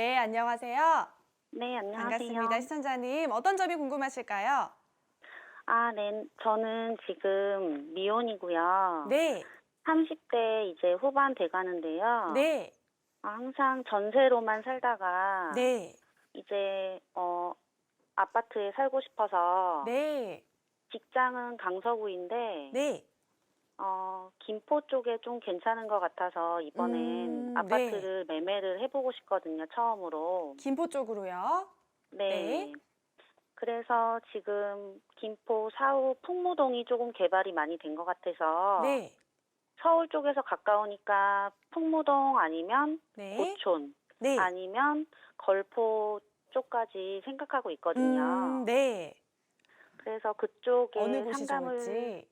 네, 안녕하세요. 네, 안녕하세요. 반갑습니다. 시청자님. 어떤 점이 궁금하실까요? 아, 네. 저는 지금 미혼이고요. 네, 30대 이제 후반 돼 가는데요. 네, 아, 항상 전세로만 살다가 네, 이제 어 아파트에 살고 싶어서 네, 직장은 강서구인데 네. 어 김포 쪽에 좀 괜찮은 것 같아서 이번엔 음, 아파트를 매매를 해보고 싶거든요. 처음으로. 김포 쪽으로요. 네. 네. 그래서 지금 김포 사후 풍무동이 조금 개발이 많이 된 것 같아서 네, 서울 쪽에서 가까우니까 풍무동 아니면 네, 고촌 네. 아니면 걸포 쪽까지 생각하고 있거든요. 음, 네. 그래서 그쪽에 어느 곳이 상담을 좋을지.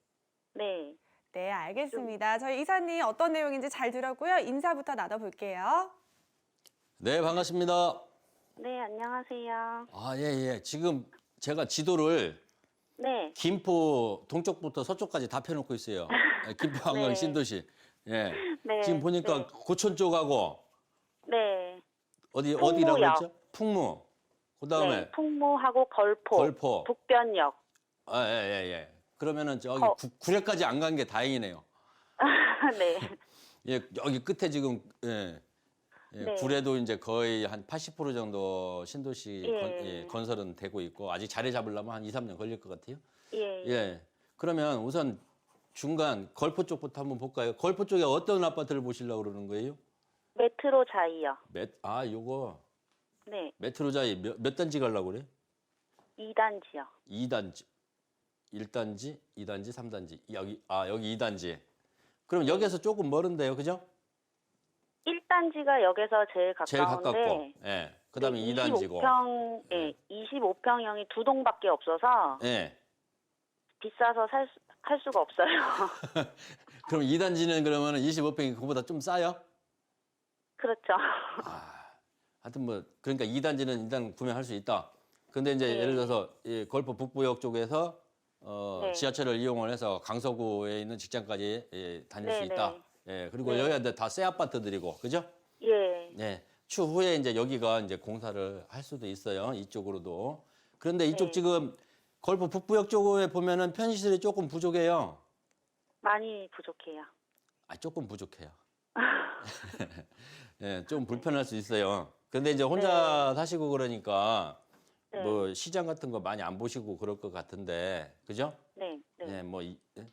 네. 네, 알겠습니다. 저희 이사님 어떤 내용인지 잘 들었고요. 인사부터 나눠볼게요. 네, 반갑습니다. 네, 안녕하세요. 아, 예, 예. 지금 제가 지도를 네. 김포 동쪽부터 서쪽까지 다 펴놓고 있어요. 예, 김포 한강 네. 신도시. 예. 네. 지금 보니까 네. 고촌 쪽하고 네. 어디 풍무역. 어디라고 했죠? 풍무. 그다음에 네. 풍무하고 걸포, 걸포. 북변역. 아, 예, 예, 예. 그러면은 저기 거- 구, 구례까지 안 간 게 다행이네요. 네. 예, 여기 끝에 지금 예. 예, 네. 구례도 이제 거의 한 80% 정도 신도시 예. 건, 예, 건설은 되고 있고 아직 자리 잡으려면 한 2, 3년 걸릴 것 같아요. 예. 예. 그러면 우선 중간 걸포 쪽부터 한번 볼까요? 걸포 쪽에 어떤 아파트를 보시려고 그러는 거예요? 메트로 자이요. 몇, 아, 요거 네. 메트로 자이 몇, 몇 단지 가려고 그래? 2단지요. 2단지. 1단지, 2단지, 3단지. 여기 아, 여기 2단지. 그럼 여기서 조금 멀은데요. 그죠? 1단지가 역에서 제일 제일 가깝고. 가까운데 예. 그다음에 네, 2단지고. 25평, 예, 25평형이 두 동밖에 없어서 예. 비싸서 살, 수, 할 수가 없어요. 그럼 2단지는 그러면은 25평이 그보다 좀 싸요? 그렇죠. 아, 하여튼 뭐 그러니까 2단지는 일단 구매할 수 있다. 근데 이제 네. 예를 들어서 이 걸포 북부역 쪽에서 어, 네. 지하철을 이용을 해서 강서구에 있는 직장까지 예, 다닐 수 네, 있다. 네. 예, 그리고 네. 여기가 다새 아파트들이고, 그죠? 예. 네. 추후에 이제 여기가 이제 공사를 할 수도 있어요. 이쪽으로도. 그런데 이쪽 네. 지금 걸포 북부역 쪽에 보면은 편의시설이 조금 부족해요. 많이 부족해요. 아, 조금 부족해요. 예, 좀 불편할 수 있어요. 근데 이제 혼자 사시고 그러니까 네. 뭐 시장 같은 거 많이 안 보시고 그럴 것 같은데, 그죠? 네. 네. 예, 뭐 이- 예?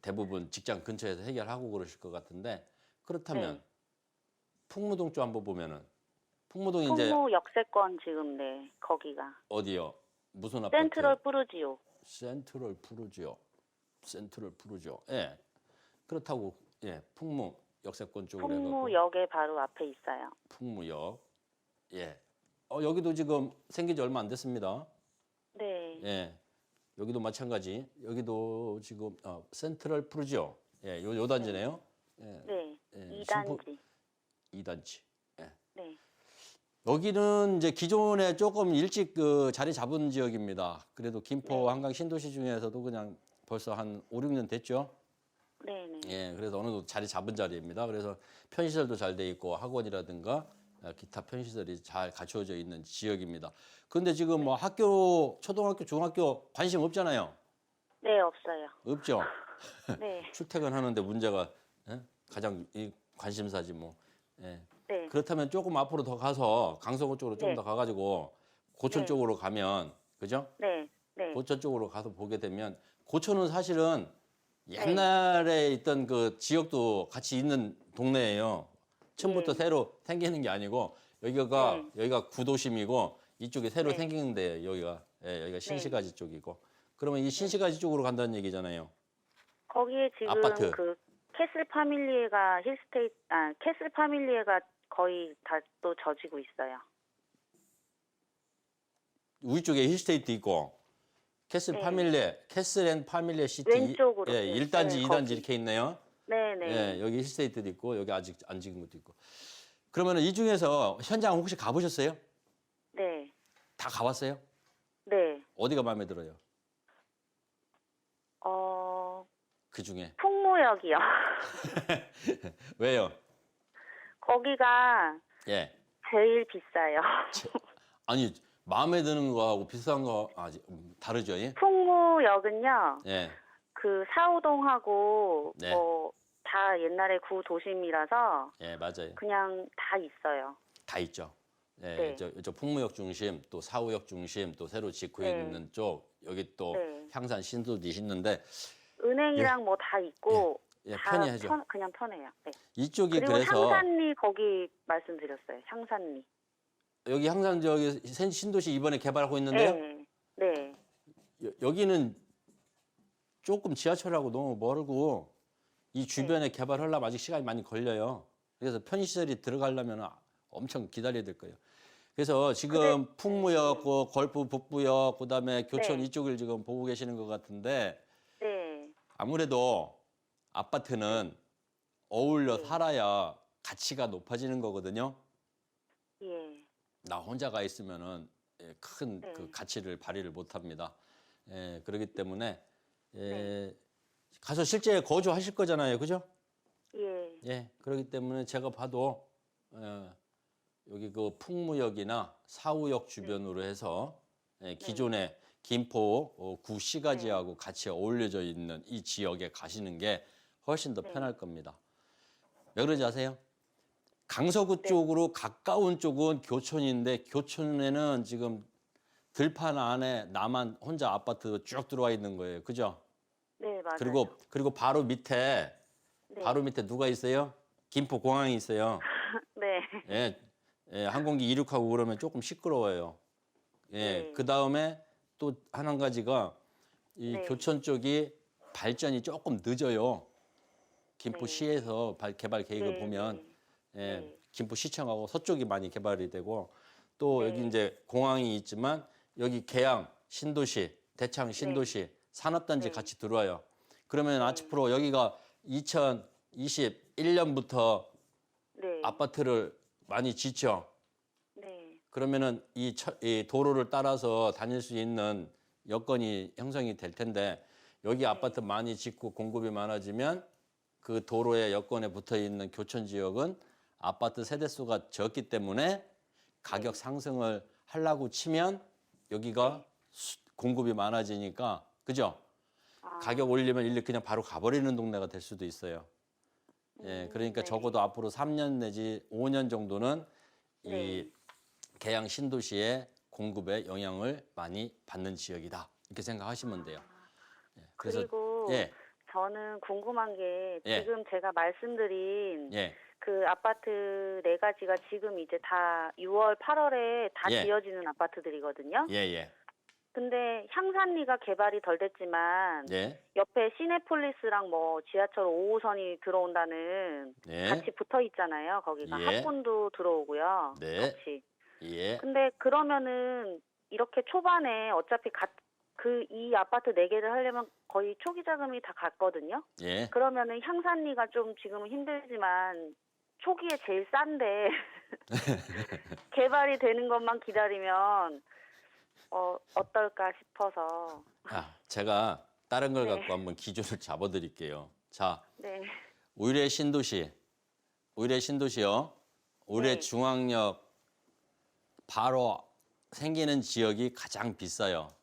대부분 직장 근처에서 해결하고 그러실 것 같은데 그렇다면 네. 풍무동 쪽 한번 보면은 풍무동 이제 풍무 역세권 지금 네 거기가 어디요? 무슨 아파트? 센트럴 푸르지오. 센트럴 푸르지오. 센트럴 푸르지오. 예. 그렇다고 예, 풍무 역세권 쪽으로 풍무역에 바로 앞에 있어요. 풍무역. 예. 어, 여기도 지금 생긴 지 얼마 안 됐습니다. 네. 예. 여기도 마찬가지. 여기도 지금 어, 센트럴 푸르지오. 예, 요, 요 단지네요. 예. 네. 예, 2단지. 2단지. 예. 네. 여기는 이제 기존에 조금 일찍 그 자리 잡은 지역입니다. 그래도 김포 네. 한강 신도시 중에서도 그냥 벌써 한 5, 6년 됐죠. 네, 네. 예, 그래서 어느 정도 자리 잡은 자리입니다. 그래서 편시설도 잘 돼 있고 학원이라든가 아, 기타 편시설이 잘 갖추어져 있는 지역입니다. 그런데 지금 뭐 학교, 초등학교, 중학교 관심 없잖아요. 네, 없어요. 없죠. 네. 출퇴근하는데 문제가 예? 가장 이 관심사지 뭐. 예. 네. 그렇다면 조금 앞으로 더 가서 강서구 쪽으로 좀 네. 더 가가지고 고촌 네. 쪽으로 가면 그죠? 네. 네. 고촌 쪽으로 가서 보게 되면 고촌은 사실은 네. 옛날에 있던 그 지역도 같이 있는 동네예요. 처음부터 네. 새로 생기는 게 아니고 여기가 네. 여기가 구도심이고 이쪽이 새로 네. 생기는 데 여기가 예, 여기가 신시가지 쪽이고 그러면 이 신시가지 쪽으로 간다는 얘기잖아요. 거기에 지금 아파트. 그 캐슬 파밀리에가 힐스테이트 아 캐슬 파밀리에가 거의 다또 져지고 있어요. 위쪽에 힐스테이트 있고 캐슬 네. 파밀리에 캐슬 앤 파밀리에 시티 왼쪽으로. 예, 네, 1단지, 네, 2단지 거기. 이렇게 있네요. 네, 네. 예, 여기 힐스테이트도 있고 여기 아직 안 지은 것도 있고. 그러면 이 중에서 현장 혹시 가보셨어요? 네. 다 가봤어요? 네. 어디가 마음에 들어요? 어, 그 중에 풍무역이요. 왜요? 거기가 예, 제일 비싸요. 아니 마음에 드는 거하고 비싼 거 아직 음, 다르죠, 예? 풍무역은요. 예, 그 사우동하고 네. 뭐 다 옛날에 구 도심이라서 예, 맞아요. 그냥 다 있어요. 다 있죠. 예, 네. 저, 저 풍무역 중심, 또 사후역 중심, 또 새로 짓고 네. 있는 쪽 여기 또 네. 향산 신도도 있는데 은행이랑 뭐 다 있고 예, 다 편리하죠. 편- 그냥 편해요. 네. 이쪽이 그리고 그래서 향산리 거기 말씀드렸어요. 향산리. 여기 향산 저기 신- 신도시 이번에 개발하고 있는데요. 네. 네. 여- 여기는 조금 지하철하고 너무 멀고 이 주변에 네. 개발하려면 아직 시간이 많이 걸려요. 그래서 편의시설이 들어가려면 엄청 기다려야 될 거예요. 그래서 지금 풍무역, 그 걸프 북부역, 그다음에 교촌 네. 이쪽을 지금 보고 계시는 것 같은데 네. 아무래도 아파트는 어울려 네. 살아야 가치가 높아지는 거거든요. 예. 나 혼자가 있으면은 예, 큰 네. 그 가치를 발휘를 못 합니다. 예, 그렇기 때문에 예, 네. 가서 실제 거주하실 거잖아요. 그죠? 예. 예, 그렇기 때문에 제가 봐도 어, 여기 그 풍무역이나 사후역 주변으로 해서 예, 기존의 김포 어, 구 시가지하고 같이 어울려져 있는 이 지역에 가시는 게 훨씬 더 네. 편할 겁니다. 왜 그러지 아세요? 강서구 쪽으로 가까운 쪽은 교촌인데 교촌에는 지금 들판 안에 나만 혼자 아파트 쭉 들어와 있는 거예요. 그죠? 네, 맞아요. 그리고 그리고 바로 밑에 네. 바로 밑에 누가 있어요? 김포 공항이 있어요. 네. 예, 예, 항공기 이륙하고 그러면 조금 시끄러워요. 예, 네. 그 다음에 또한 가지가 이 네. 교촌 쪽이 발전이 조금 늦어요. 김포 네. 시에서 발- 개발 계획을 네, 보면 예, 네. 김포 시청하고 서쪽이 많이 개발이 되고 또 네. 여기 이제 공항이 있지만 여기 계양 신도시, 대창 신도시 산업단지 네. 같이 들어와요. 그러면 아치프로 여기가 2021년부터 네. 아파트를 많이 짓죠. 네. 그러면은 이, 처- 이 도로를 따라서 다닐 수 있는 여건이 형성이 될 텐데 여기 아파트 많이 짓고 공급이 많아지면 그 도로의 여건에 붙어 있는 교촌 지역은 아파트 세대 수가 적기 때문에 가격 상승을 하려고 치면 여기가 수- 공급이 많아지니까 그죠? 아, 가격 올리면 일리 그냥 바로 가버리는 동네가 될 수도 있어요. 예, 음, 그러니까 네. 적어도 앞으로 3년 내지 5년 정도는 이 네. 계양 신도시의 공급에 영향을 많이 받는 지역이다. 이렇게 생각하시면 돼요. 예, 그래서 그리고 예, 저는 궁금한 게 예. 지금 제가 말씀드린 예, 그 아파트 네 가지가 지금 이제 다 6월, 8월에 다 예. 지어지는 아파트들이거든요. 예, 예, 근데 향산리가 개발이 덜 됐지만 예, 옆에 시내폴리스랑 뭐 지하철 5호선이 들어온다는 네, 같이 붙어 있잖아요. 거기가 예. 학군도 들어오고요. 네. 같이. 예, 근데 그러면은 이렇게 초반에 어차피 그 이 아파트 네 개를 하려면 거의 초기 자금이 다 갔거든요. 예. 그러면은 향산리가 좀 지금은 힘들지만 초기에 제일 싼데 개발이 되는 것만 기다리면 어 어떨까 싶어서 아, 제가 다른 걸 네. 갖고 한번 기준을 잡아드릴게요. 자, 네 의뢰 신도시, 의뢰 신도시요. 의뢰 네. 중앙역 바로 생기는 지역이 가장 비싸요.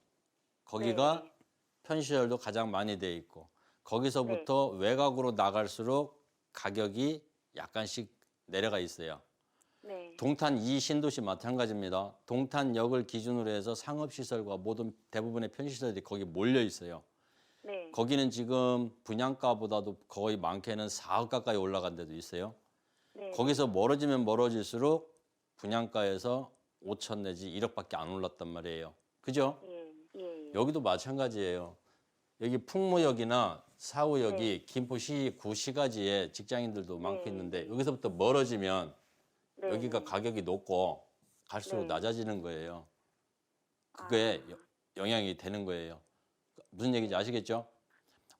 거기가 네. 편시설도 가장 많이 돼 있고 거기서부터 외곽으로 나갈수록 가격이 약간씩 내려가 있어요. 네. 동탄 이 신도시 마찬가지입니다. 동탄역을 기준으로 해서 상업시설과 모든 대부분의 편시설이 거기 몰려 있어요. 네. 거기는 지금 분양가보다도 거의 많게는 4억 가까이 올라간 데도 있어요. 네. 거기서 멀어지면 멀어질수록 분양가에서 5천 내지 1억밖에 안 올랐단 말이에요. 그죠? 예, 예, 예. 여기도 마찬가지예요. 여기 풍무역이나 사후역이 김포시 구시가지에 직장인들도 많고 네. 있는데 여기서부터 멀어지면 네. 여기가 가격이 높고 갈수록 네. 낮아지는 거예요. 그게 여- 영향이 되는 거예요. 무슨 얘기인지 아시겠죠?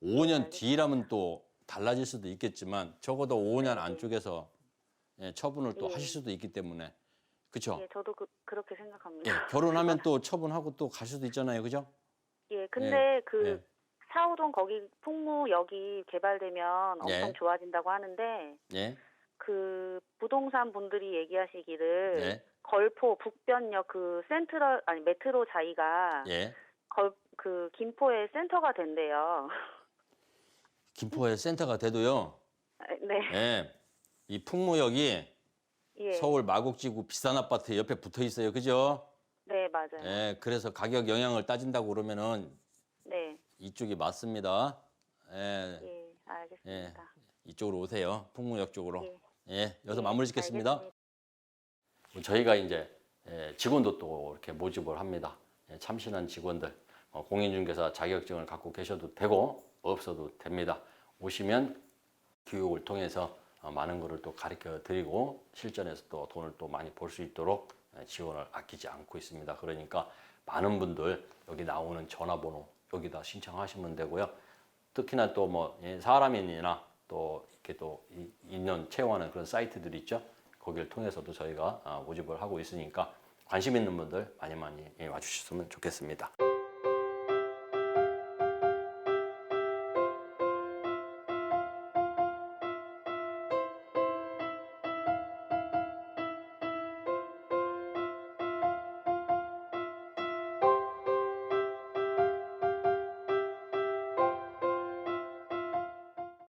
5년 알겠습니다. 뒤라면 또 달라질 수도 있겠지만 적어도 5년 네. 안쪽에서 예, 처분을 또 예. 하실 수도 있기 때문에 그렇죠? 예, 저도 그, 그렇게 생각합니다. 예, 결혼하면 또 처분하고 또 갈 수도 있잖아요, 그죠? 예, 근데 그 예. 사우동 거기 풍무역이 개발되면 엄청 예. 좋아진다고 하는데 예, 그 부동산 분들이 얘기하시기를 예, 걸포 북변역 그 센트럴 아니 메트로 자이가 예. 걸 그 김포의 센터가 된대요. 김포에 센터가 돼도요. 네. 예. 이 풍무역이 예. 서울 마곡지구 비싼 아파트 옆에 붙어 있어요. 그죠? 네, 맞아요. 예. 그래서 가격 영향을 따진다고 그러면은 네. 이쪽이 맞습니다. 예. 예, 알겠습니다. 이쪽으로 오세요. 풍무역 쪽으로. 예. 예. 여기서 예, 마무리 짓겠습니다. 저희가 이제 예, 직원도 또 이렇게 모집을 합니다. 예, 참신한 직원들, 어, 공인중개사 자격증을 갖고 계셔도 되고 없어도 됩니다. 오시면 교육을 통해서 어, 많은 것을 또 가르쳐 드리고 실전에서 또 돈을 또 많이 벌 수 있도록 예, 지원을 아끼지 않고 있습니다. 그러니까 많은 분들 여기 나오는 전화번호 여기다 신청하시면 되고요. 특히나 또 뭐 사람인이나 또 이렇게 또 이- 인연 채용하는 그런 사이트들 있죠. 거기를 통해서도 저희가 아, 모집을 하고 있으니까 관심 있는 분들 많이 많이 예, 와주셨으면 좋겠습니다.